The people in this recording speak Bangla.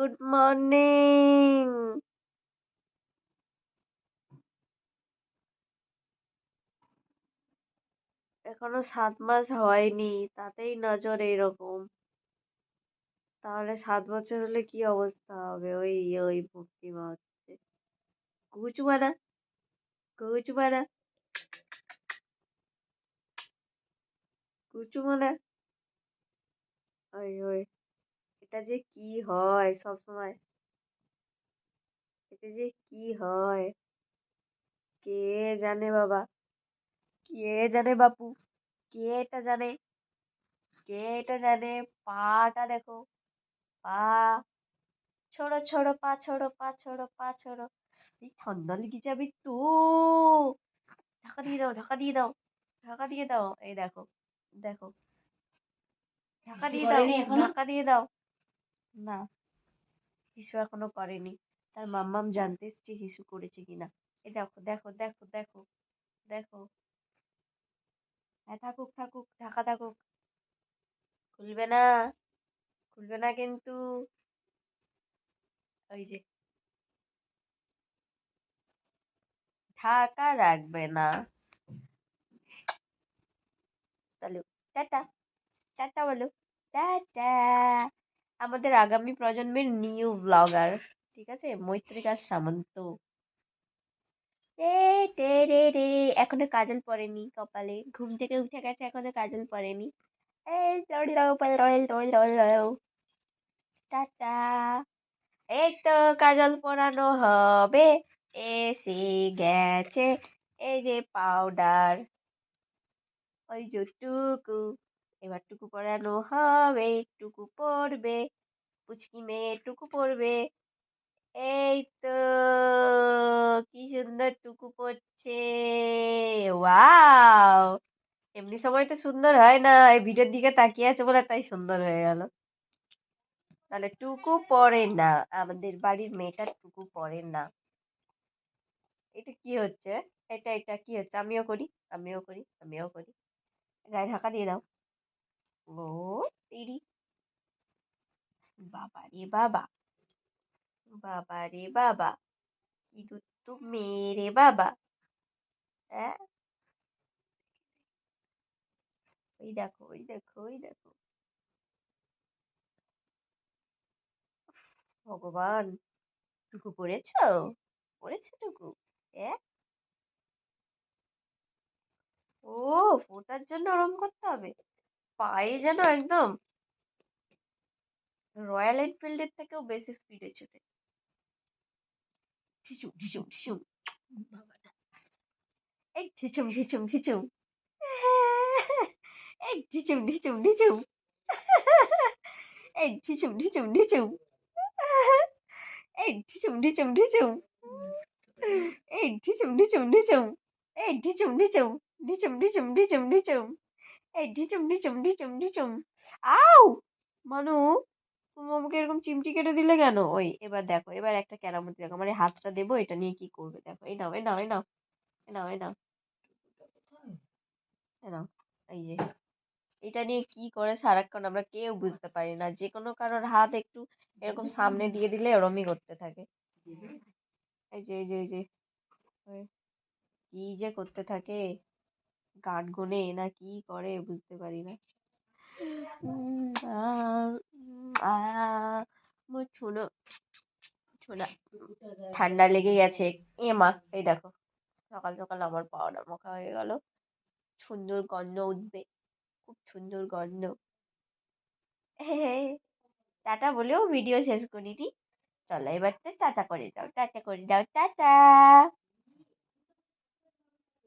গুড মর্নিং এখনও সাত মাস হয়নি, তাতেই নজর এইরকম তাহলে সাত বছর হলে কি অবস্থা হবে? ওই ওই ভক্তিমা হচ্ছে কুচু মারা কুচু মারা কুচু মারা ওই ওই। এটা যে কি হয় সব সময়। এটা যে কি হয়? কে জানে বাবা? কে জানে বাপু? কে এটা জানে? কে এটা জানে? পাটা দেখো। পা ছোড়ো ছোড়ো পা ছোড়ো পা ছোড়ো পা ছোড়ো। এই ঠান্ডা লেগে যাবে তো ঢাকা দিয়ে দাও ঢাকা দিয়ে দাও ঢাকা দিয়ে দাও। এই দেখো দেখো। ঢাকা দিয়ে দাও ঢাকা দিয়ে দাও। না, হিসু এখনও করেনি। তার মাম্মাম জানতে এসছে হিসু করেছে কিনা। এই দেখো দেখো দেখো দেখো দেখো। হ্যাঁ থাকুক থাকুক ঢাকা থাকুক। খুলবে না খুলবে না কিন্তু। ওই যে। ঢাকা রাখবে না। চলো টাটা টাটা বলো, টাটা। আমাদের আগামী প্রজন্মের নিউ ব্লগার ঠিক আছে? মৈত্রিকা সামন্ত। রে রে রে, এখনও কাজল পড়েনি কপালে। ঘুম থেকে উঠে গেছে, এখনও কাজল এই টাটা। এই তো কাজল পরানো হবে। এসে গেছে। এই যে পাউডার ওই যে টুকু। এবার টুকু পরানো হবে, টুকু পরবে পুচকি মেয়ে টুকু পরবে। এই তো, কি সুন্দর টুকু পড়ছে ওয়াও! এমনি সময় তো সুন্দর হয় না, এই ভিডিওর দিকে তাকিয়ে আছে বলে তাই সুন্দর হয়ে গেল। তাহলে টুকু পরে না, আমাদের বাড়ির মেয়েটা টুকু পরে না। এটা কি হচ্ছে? এটা এটা কি হচ্ছে? আমিও করি আমিও করি আমিও করি। গায়ে ঢাকা দিয়ে দাও ও তিরি বাবা রে বাবা। বাবা রে বাবা, কি দুত্তু মেরে বাবা। হ্যাঁ ওই দেখো ওই দেখো ওই দেখো। ভগবান, টুকু পড়েছ পড়েছো টুকু? ও ফোটার জন্য ওরম করতে হবে। পায়ে যেন একদম রয়্যাল এনফিল্ডের থেকেও বেশি স্পিডে ছুটে ঝিঝুম ঝিঝুম ঝিঝুম এই ঝিঝুম ঝিঝুম ঝিঝুম এই ঝিঝুম ঝিঝুম ঝিঝুম এই ঝিঝুম ঝিঝুম ঝিঝুম এই ঝিঝুম ঝিঝুম ঝিঝুম এই ঝিঝুম ঝিঝুম ঝিঝুম এই ঝিঝুম ঝিঝুম ঝিঝুম ঝিঝুম ঝিঝুম ঝিঝুম এই ঝিঝুম ঝিঝুম ঝিঝুম ঝিঝুম আউ মানু তুমি আমাকে এরকম চিমটি কেটে দিলে কেন? ওই এবার দেখো, এবার একটা কেরামতি দেখো মানে হাতটা দেবো, এটা নিয়ে কি করবে? দেখো, এই নাও এই নাও এই নাও এই নাও এই নাও এই নাও, এই যে, এটা নিয়ে কি করে সারাক্ষণ আমরা কেউ বুঝতে পারি না। যে কোনো কারোর হাত একটু এরকম সামনে দিয়ে দিলে ওরমই করতে থাকে। এই যে এই যে এই যে কি যে করতে থাকে, গান গুনে না কি করে বুঝতে পারি না। ছোনো ছোনা ঠান্ডা লেগে গেছে। এ মা, এই দেখো, সকাল সকাল আমার পাউডার মাখা হয়ে গেল। সুন্দর গন্ধ উঠবে, খুব সুন্দর গন্ধ। টাটা বলেও ভিডিও শেষ করিনি। চলো এবার তো টাটা করে দাও, টাটা করে দাও, টাটা।